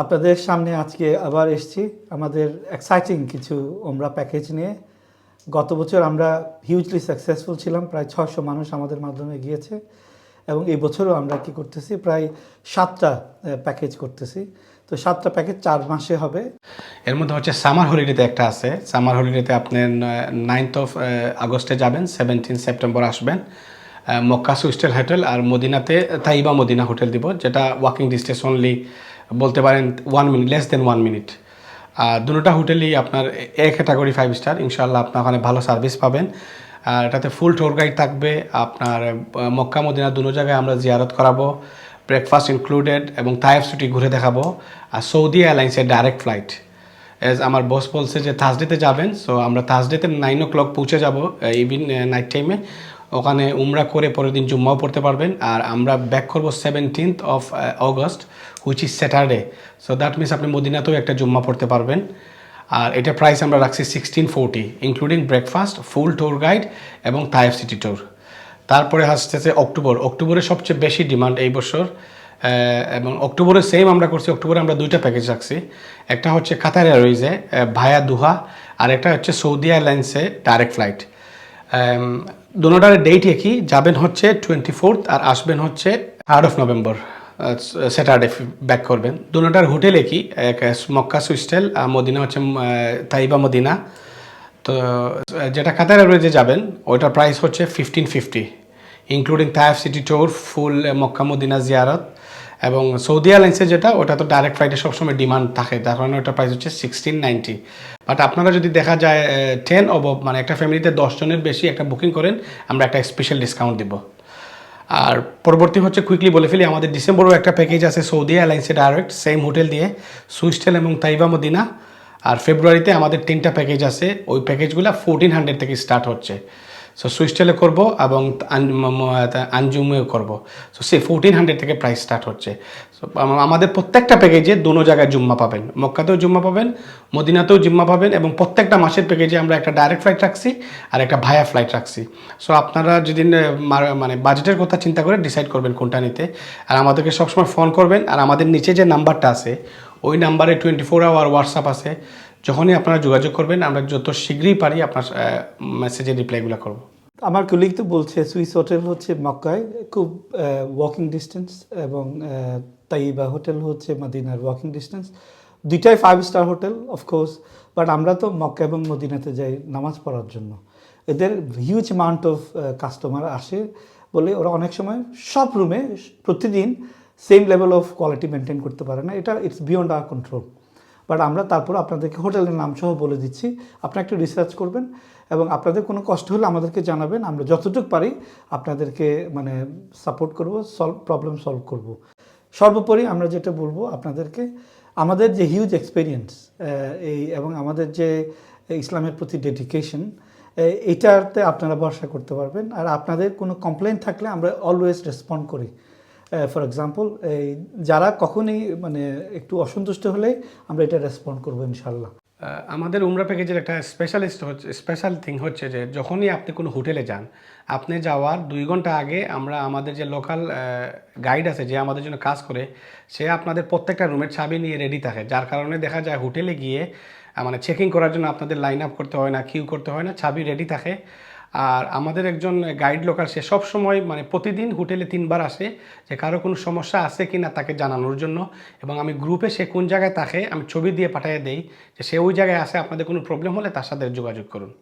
আপনাদের সামনে আজকে আবার এসছি। আমাদের এক্সাইটিং কিছু ওমরা প্যাকেজ নিয়ে। গত বছর আমরা হিউজলি সাকসেসফুল ছিলাম। প্রায় ছশো মানুষ আমাদের মাধ্যমে গিয়েছে। এবং এই বছরও আমরা কি করতেছি? প্রায় সাতটা প্যাকেজ করতেছি। তো সাতটা প্যাকেজ চার মাসে হবে। এর মধ্যে হচ্ছে সামার হলিডেতে একটা আছে। সামার হলিডেতে আপনি নাইনথ অফ আগস্টে যাবেন সেভেন্টিন সেপ্টেম্বর আসবেন। মক্কা সুইস্টেল হোটেল আর মদিনাতে তাইবা মদিনা হোটেল দিব, যেটা ওয়াকিং ডিস্টেন্স অনলি বলতে পারেন one minute less then one minute আর দুটোটা হোটেলই আপনার এ ক্যাটাগরি ফাইভ স্টার ইনশাল্লাহ আপনার ওখানে ভালো সার্ভিস পাবেন। আর এটাতে ফুল ট্যুর গাইড থাকবে। আপনার মক্কা, মদিনা দুটো জায়গায় আমরা জিয়ারত করাবো। ব্রেকফাস্ট ইনক্লুডেড এবং তাইফ সিটি ঘুরে দেখাবো। আর সৌদি এয়ারলাইন্সের ডাইরেক্ট ফ্লাইট এজ আমার বস বলছে যে থার্সডেতে যাবেন সো আমরা থার্সডেতে নাইন ও ক্লক পৌঁছে যাব ইভিন নাইট টাইমে ওখানে উমরা করে পরের দিন জুম্মাও পড়তে পারবেন। আর আমরা ব্যাক করব seventeenth of August which is Saturday so that means আপনি মদিনাতেও একটা জুম্মা পড়তে পারবেন। আর এটা প্রাইস আমরা রাখছি sixteen forty including breakfast full tour guide এবং তাইফ সিটি ট্যুর তারপরে আসতেছে অক্টোবর অক্টোবরে সবচেয়ে বেশি ডিমান্ড এই বছর এবং অক্টোবরে সেম আমরা করছি। অক্টোবরে আমরা দুইটা প্যাকেজ রাখছি। একটা হচ্ছে কাতার এয়ারওয়েজে ভায়া দুহা আর একটা হচ্ছে সৌদি এয়ারলাইন্সে ডাইরেক্ট ফ্লাইট দুটার ডেট একই, যাবেন হচ্ছে টোয়েন্টি ফোর্থ আর আসবেন হচ্ছে third of November Saturday back করবেন। দুটার হোটেল একই, এক মক্কা সুইস্টেল আর মদিনা হচ্ছে তাইবা মদিনা। তো যেটা কাতার এয়ারওয়েজে যাবেন, ওইটার প্রাইস হচ্ছে fifteen fifty including Taif city tour full Makkah Medina জিয়ারত। এবং সৌদি এয়ারলাইন্সে যেটা, ওটা তো ডাইরেক্ট ফ্লাইটে সবসময় ডিমান্ড থাকে, তার কারণে ওটার প্রাইস হচ্ছে সিক্সটিন নাইনটি বাট আপনারা যদি দেখা যায় টেন অব মানে একটা ফ্যামিলিতে দশজনের বেশি একটা বুকিং করেন, আমরা একটা স্পেশাল ডিসকাউন্ট দিব। আর পরবর্তী হচ্ছে কুইকলি বলে ফেলি, আমাদের ডিসেম্বরও একটা প্যাকেজ আছে সৌদি এয়ারলাইন্সে ডাইরেক্ট সেম হোটেল দিয়ে, সুইস্টেল এবং তাইবা মদিনা। আর ফেব্রুয়ারিতে আমাদের তিনটা প্যাকেজ আছে, ওই প্যাকেজগুলো ফোরটিন হান্ড্রেড থেকে স্টার্ট হচ্ছে। সো সুইস্টেলে করব এবং আঞ্জুমেও করব সো সে ফোরটিন হান্ড্রেড থেকে প্রাইস স্টার্ট হচ্ছে সো আমাদের প্রত্যেকটা প্যাকেজে দোনো জায়গায় জুম্মা পাবেন মক্কাতেও জুম্মা পাবেন মদিনাতেও জুম্মা পাবেন এবং প্রত্যেকটা মাসের প্যাকেজে আমরা একটা ডাইরেক্ট ফ্লাইট রাখছি আর একটা ভায়া ফ্লাইট রাখছি সো আপনারা যদি মানে বাজেটের কথা চিন্তা করে ডিসাইড করবেন কোনটা নিতে আর আমাদেরকে সবসময় ফোন করবেন আর আমাদের নিচে যে নাম্বারটা আছে ওই নাম্বারে টোয়েন্টি ফোর আওয়ার হোয়াটসঅ্যাপ আছে যখনই আপনারা যোগাযোগ করবেন আমরা যত শীঘ্রই পারি আপনার মেসেজের রিপ্লাইগুলো করব আমার কলিগ তো বলছে, সুইস হোটেল হচ্ছে মক্কায়, খুব ওয়াকিং ডিস্টেন্স এবং তাইবা হোটেল হচ্ছে মদিনার ওয়াকিং ডিস্টেন্স দুইটাই five star hotel of course but আমরা তো মক্কা এবং মদিনাতে যাই নামাজ পড়ার জন্য। এদের হিউজ অ্যামাউন্ট অফ কাস্টমার আসে বলে ওরা অনেক সময় সব রুমে প্রতিদিন same level of quality maintain করতে পারে না। এটা it's beyond our control but আমরা তারপর আপনাদেরকে হোটেলের নাম সহ বলে দিচ্ছি। আপনারা একটু রিসার্চ করবেন এবং আপনাদের কোনো কষ্ট হলে আমাদেরকে জানাবেন। আমরা যতটুকু পারি আপনাদেরকে মানে সাপোর্ট করব সলভ প্রবলেম সলভ করব। সর্বোপরি আমরা যেটা বলব আপনাদেরকে, আমাদের যে হিউজ এক্সপিরিয়েন্স এই এবং আমাদের যে ইসলামের প্রতি ডেডিকেশন এটাতে আপনারা ভরসা করতে পারবেন। আর আপনাদের কোনো কমপ্লেন থাকলে আমরা অলওয়েজ রেসপন্ড করি। ফর এক্সাম্পল এই যারা কখনই মানে একটু অসন্তুষ্ট হলে আমরা এটা রেসপন্ড করব ইনশাল্লাহ আমাদের উমরা প্যাকেজের একটা স্পেশালিস্ট হচ্ছে স্পেশাল থিং হচ্ছে যে যখনই আপনি কোনো হোটেলে যান, আপনি যাওয়ার দুই ঘণ্টা আগে আমরা আমাদের যে লোকাল গাইড আছে যে আমাদের জন্য কাজ করে, সে আপনাদের প্রত্যেকটা রুমের চাবি নিয়ে রেডি থাকে। যার কারণে দেখা যায় হোটেলে গিয়ে মানে চেকিং করার জন্য আপনাদের লাইন আপ করতে হয় না কিউ করতে হয় না, চাবি রেডি থাকে। আর আমাদের একজন গাইড লোকাল সে সব সময় মানে প্রতিদিন হোটেলে তিনবার আসে যে কারও কোনো সমস্যা আছে কি না তাকে জানানোর জন্য। এবং আমি গ্রুপে সে কোন জায়গায় তাকে আমি ছবি দিয়ে পাঠিয়ে দেই যে সে ওই জায়গায় আসে, আপনাদের কোনো প্রবলেম হলে তার সাথে যোগাযোগ করুন।